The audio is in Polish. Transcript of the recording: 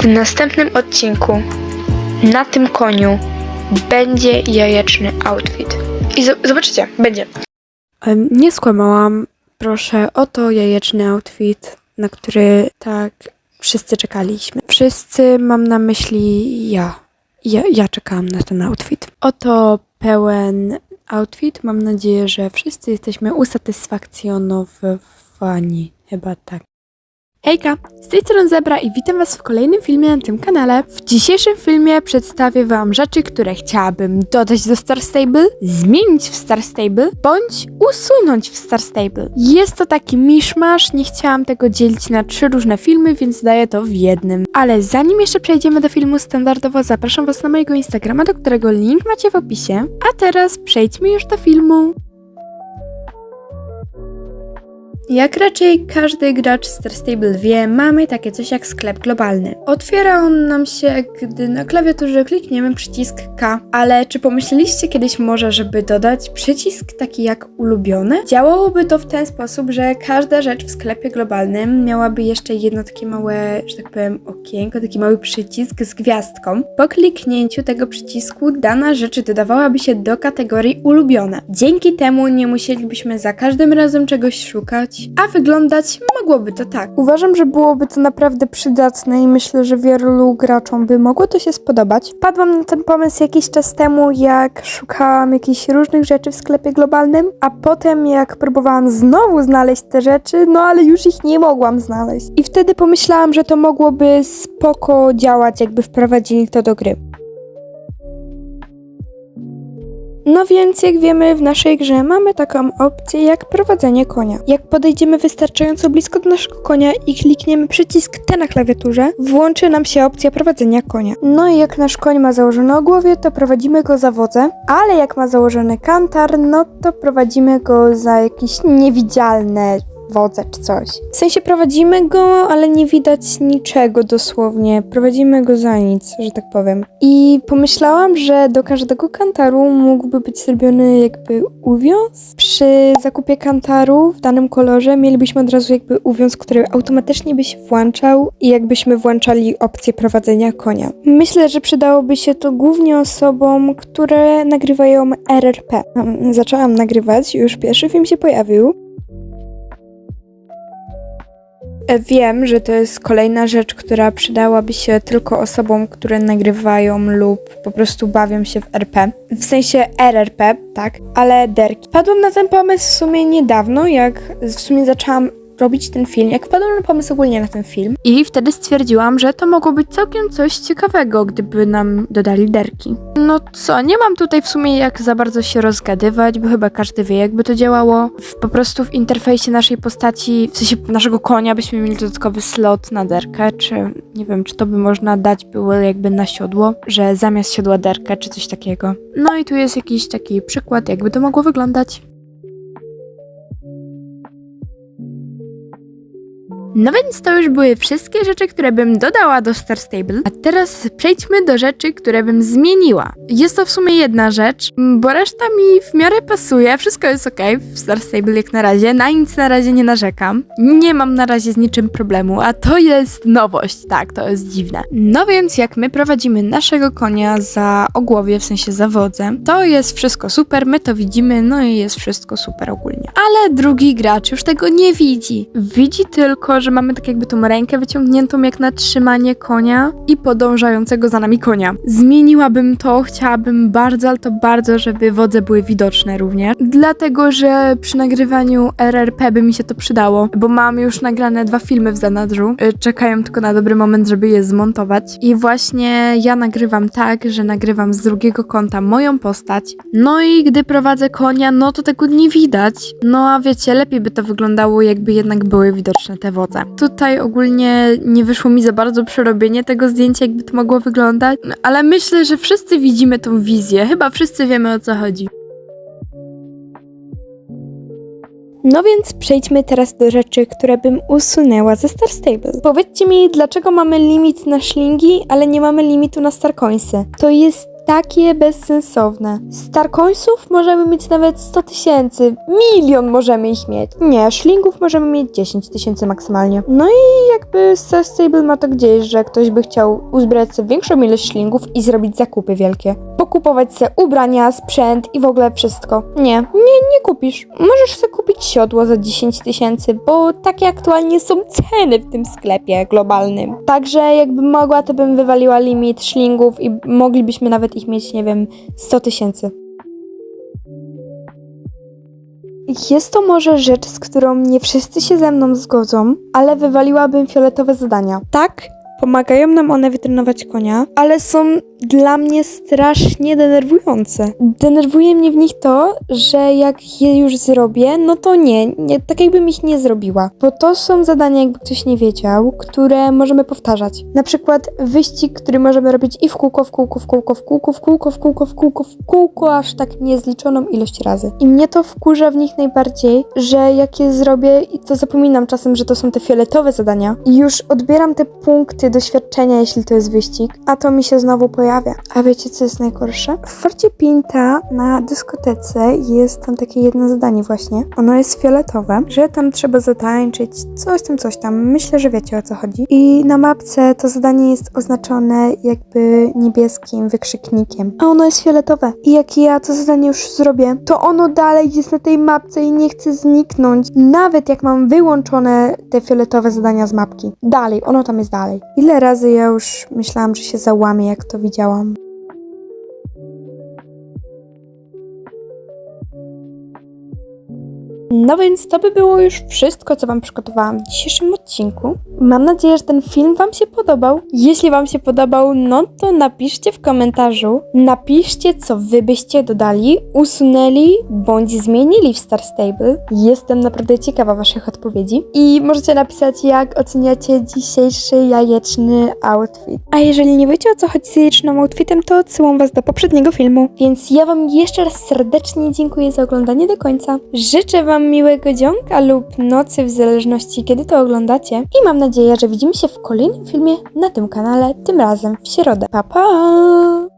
W następnym odcinku na tym koniu będzie jajeczny outfit. I zo- zobaczycie, będzie. Nie skłamałam. Proszę, oto jajeczny outfit, na który tak wszyscy czekaliśmy. Wszyscy mam na myśli ja. Ja, ja czekałam na ten outfit. Oto pełen outfit. Mam nadzieję, że wszyscy jesteśmy usatysfakcjonowani. Chyba tak. Hejka, z tej strony Zebra i witam Was w kolejnym filmie na tym kanale. W dzisiejszym filmie przedstawię Wam rzeczy, które chciałabym dodać do Star Stable, zmienić w Star Stable, bądź usunąć w Star Stable. Jest to taki miszmasz, nie chciałam tego dzielić na trzy różne filmy, więc daję to w jednym. Ale zanim jeszcze przejdziemy do filmu standardowo, zapraszam Was na mojego Instagrama, do którego link macie w opisie. A teraz przejdźmy już do filmu. Jak raczej każdy gracz Star Stable wie, mamy takie coś jak sklep globalny. Otwiera on nam się, gdy na klawiaturze klikniemy przycisk K. Ale czy pomyśleliście kiedyś może, żeby dodać przycisk taki jak ulubione? Działałoby to w ten sposób, że każda rzecz w sklepie globalnym miałaby jeszcze jedno takie małe, że tak powiem, okienko, taki mały przycisk z gwiazdką. Po kliknięciu tego przycisku dana rzecz dodawałaby się do kategorii ulubione. Dzięki temu nie musielibyśmy za każdym razem czegoś szukać, a wyglądać mogłoby to tak. Uważam, że byłoby to naprawdę przydatne i myślę, że wielu graczom by mogło to się spodobać. Padłam na ten pomysł jakiś czas temu, jak szukałam jakichś różnych rzeczy w sklepie globalnym, a potem jak próbowałam znowu znaleźć te rzeczy, no ale już ich nie mogłam znaleźć. I wtedy pomyślałam, że to mogłoby spoko działać, jakby wprowadzili to do gry. No więc, jak wiemy, w naszej grze mamy taką opcję jak prowadzenie konia. Jak podejdziemy wystarczająco blisko do naszego konia i klikniemy przycisk T na klawiaturze, włączy nam się opcja prowadzenia konia. No i jak nasz koń ma założone ogłowie, to prowadzimy go za wodze, ale jak ma założony kantar, no to prowadzimy go za jakieś niewidzialne wodze czy coś. W sensie prowadzimy go, ale nie widać niczego dosłownie. Prowadzimy go za nic, że tak powiem. I pomyślałam, że do każdego kantaru mógłby być zrobiony jakby uwiąz. Przy zakupie kantaru w danym kolorze mielibyśmy od razu jakby uwiąz, który automatycznie by się włączał i jakbyśmy włączali opcję prowadzenia konia. Myślę, że przydałoby się to głównie osobom, które nagrywają RRP. Zaczęłam nagrywać, już pierwszy film się pojawił. Wiem, że to jest kolejna rzecz, która przydałaby się tylko osobom, które nagrywają lub po prostu bawią się w RP. W sensie RRP, tak, ale derki. Padłam na ten pomysł w sumie niedawno, jak w sumie zaczęłam robić ten film, jak wpadłam na pomysł ogólnie na ten film. I wtedy stwierdziłam, że to mogło być całkiem coś ciekawego, gdyby nam dodali derki. No co, nie mam tutaj w sumie jak za bardzo się rozgadywać, bo chyba każdy wie, jakby to działało. W, po prostu w interfejsie naszej postaci, w sensie naszego konia, byśmy mieli dodatkowy slot na derkę, czy nie wiem, czy to by można dać było jakby na siodło, że zamiast siodła derkę, czy coś takiego. No i tu jest jakiś taki przykład, jakby to mogło wyglądać. No więc to już były wszystkie rzeczy, które bym dodała do Star Stable. A teraz przejdźmy do rzeczy, które bym zmieniła. Jest to w sumie jedna rzecz, bo reszta mi w miarę pasuje. Wszystko jest ok w Star Stable jak na razie. Na nic na razie nie narzekam. Nie mam na razie z niczym problemu, a to jest nowość. Tak, to jest dziwne. No więc jak my prowadzimy naszego konia za ogłowie, w sensie za wodzem, to jest wszystko super, my to widzimy, no i jest wszystko super ogólnie. Ale drugi gracz już tego nie widzi. Widzi tylko, że mamy tak jakby tą rękę wyciągniętą jak na trzymanie konia i podążającego za nami konia. Zmieniłabym to, chciałabym bardzo, ale to bardzo, żeby wodze były widoczne również. Dlatego, że przy nagrywaniu RRP by mi się to przydało, bo mam już nagrane dwa filmy w zanadrzu. Y, Czekają tylko na dobry moment, żeby je zmontować. I właśnie ja nagrywam tak, że nagrywam z drugiego kąta moją postać. No i gdy prowadzę konia, no to tego nie widać. No a wiecie, lepiej by to wyglądało, jakby jednak były widoczne te wodze. Tutaj ogólnie nie wyszło mi za bardzo przerobienie tego zdjęcia, jakby to mogło wyglądać, ale myślę, że wszyscy widzimy tą wizję. Chyba wszyscy wiemy o co chodzi. No więc przejdźmy teraz do rzeczy, które bym usunęła ze Star Stable. Powiedzcie mi, dlaczego mamy limit na szlingi, ale nie mamy limitu na Star Coinsy? To jest takie bezsensowne. Starcoinsów możemy mieć nawet 100 tysięcy, milion możemy ich mieć. Nie, szlingów możemy mieć 10 tysięcy maksymalnie. No i jakby Star Stable ma to gdzieś, że ktoś by chciał uzbierać sobie większą ilość szlingów i zrobić zakupy wielkie. Pokupować sobie ubrania, sprzęt i w ogóle wszystko. Nie, nie, nie kupisz. Możesz sobie kupić siodło za 10 tysięcy, bo takie aktualnie są ceny w tym sklepie globalnym. Także jakbym mogła, to bym wywaliła limit szlingów i moglibyśmy nawet ich mieć, nie wiem, 100 tysięcy. Jest to może rzecz, z którą nie wszyscy się ze mną zgodzą, ale wywaliłabym fioletowe zadania. Tak, pomagają nam one wytrenować konia, ale są dla mnie strasznie denerwujące. Denerwuje mnie w nich to, że jak je już zrobię, no to nie, nie tak jakbym ich nie zrobiła. Bo to są zadania, jakby ktoś nie wiedział, które możemy powtarzać. Na przykład wyścig, który możemy robić i w kółko, w kółko, w kółko, w kółko, w kółko, w kółko, w kółko, w kółko, aż tak niezliczoną ilość razy. I mnie to wkurza w nich najbardziej, że jak je zrobię, to zapominam czasem, że to są te fioletowe zadania i już odbieram te punkty doświadczenia, jeśli to jest wyścig, a to mi się znowu pojawia. A wiecie, co jest najgorsze? W Forcie Pinta na dyskotece jest tam takie jedno zadanie właśnie. Ono jest fioletowe, że tam trzeba zatańczyć coś tam, coś tam. Myślę, że wiecie o co chodzi. I na mapce to zadanie jest oznaczone jakby niebieskim wykrzyknikiem, a ono jest fioletowe. I jak ja to zadanie już zrobię, to ono dalej jest na tej mapce i nie chce zniknąć. Nawet jak mam wyłączone te fioletowe zadania z mapki. Dalej, ono tam jest dalej. Ile razy ja już myślałam, że się załamie, jak to No więc to by było już wszystko, co Wam przygotowałam w dzisiejszym odcinku. Mam nadzieję, że ten film Wam się podobał. Jeśli Wam się podobał, no to napiszcie w komentarzu. Napiszcie, co Wy byście dodali, usunęli bądź zmienili w Star Stable. Jestem naprawdę ciekawa Waszych odpowiedzi. I możecie napisać, jak oceniacie dzisiejszy jajeczny outfit. A jeżeli nie wiecie, o co chodzi z jajecznym outfitem, to odsyłam Was do poprzedniego filmu. Więc ja Wam jeszcze raz serdecznie dziękuję za oglądanie do końca. Życzę Wam miłego dzionka lub nocy, w zależności kiedy to oglądacie. I mam nadzieję, że widzimy się w kolejnym filmie na tym kanale, tym razem w środę. Pa pa!